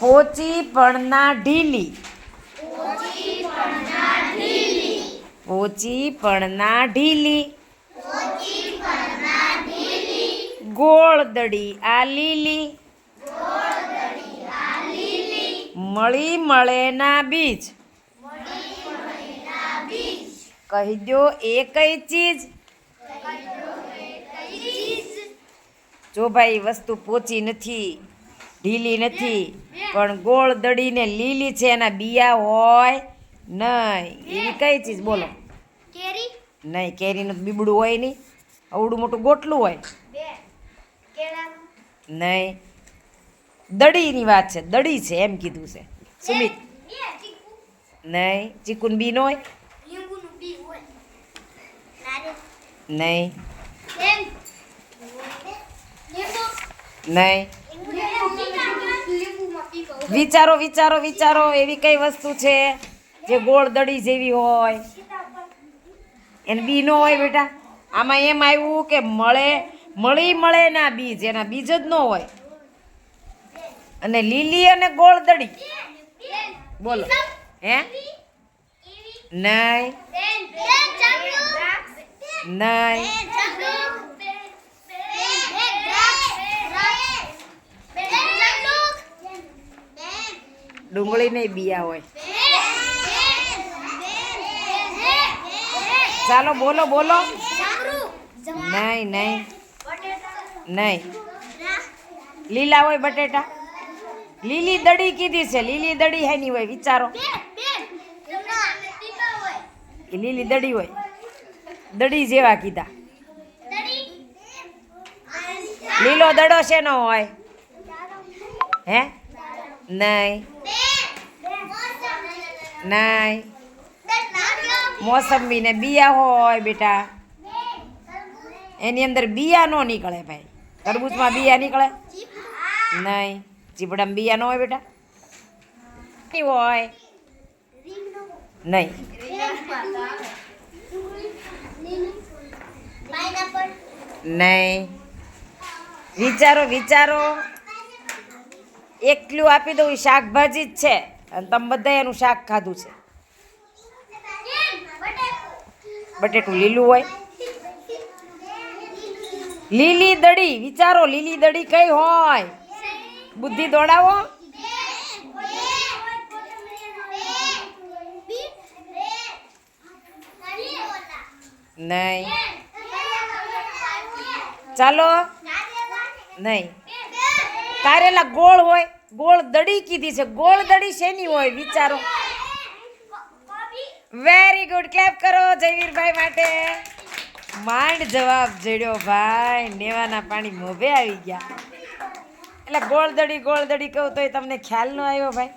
પોચી પણના ઢીલી. પોચી પણના ઢીલી. ગોળ દડી આ લીલી. મળી મળે ના બીજ. કહી દો એ કઈ ચીજ? જો ભાઈ વસ્તુ પોચી નથી. ઢીલી નથી પણ ગોળ દડીને લીલી છે એના બિયા હોય નહીં. એવી કઈ ચીજ? બોલો. નહીં કેરીનું બીબડું હોય નહીં. અવડું મોટું ગોટલું હોય. નહીં. દડીની વાત છે દડી છે એમ કીધું છે. સુમિત. નહીં ચીકુન બી ન હોય. નહીં. નહીં. વિચારો વિચારો વિચારો એવી કઈ વસ્તુ છે જે ગોળ દડી જેવી હોય? એને બી ન હોય બેટા. આમાં એમ આવ્યું કે મળે મળી મળે ના બીજ એના બીજ જ ન હોય. અને લીલી અને ગોળ દડી બોલો. હે? નહીં નહીં ડુંગળી નહીં બિયા હોય. ચાલો બોલો બોલો. નહીં નહીં. નહીં. લીલા હોય બટેટા. લીલી દડી કીધી છે. લીલી દડી હેની હોય, વિચારો. લીલી દડી હોય. દડી જેવા કીધા. લીલો દડો શેનો હોય? હે? નહીં નહીં મોસંબી ને બિયા હોય બેટા. એની અંદર બિયા નો નીકળે ભાઈ. તરબૂચમાં બિયા નીકળે? નહીં ચીપડામાં બિયા ન હોય બેટા? હોય. નહીં નહીં વિચારો વિચારો. એકલું આપી દઉં એ શાકભાજી જ છે. અને તમે બધા એનું શાક ખાધું છે. બટેટું લીલું હોય. લીલી દડી વિચારો, લીલી દડી કઈ હોય? બુદ્ધિ દોડાવો. નહીં. ચાલો. નહીં. કારેલા ગોળ હોય, ગોળ દડી કીધી છે. ગોળ દડી શેની હોય, વિચારો? વેરી ગુડ ક્લેપ કરો જયવીરભાઈ માટે. માંડ જવાબ જડ્યો ભાઈ. નેવાના પાણી મોભે આવી ગયા. એટલે ગોળ દડી ગોળ દડી કહું તોય તમને ખ્યાલ ન આવ્યો ભાઈ.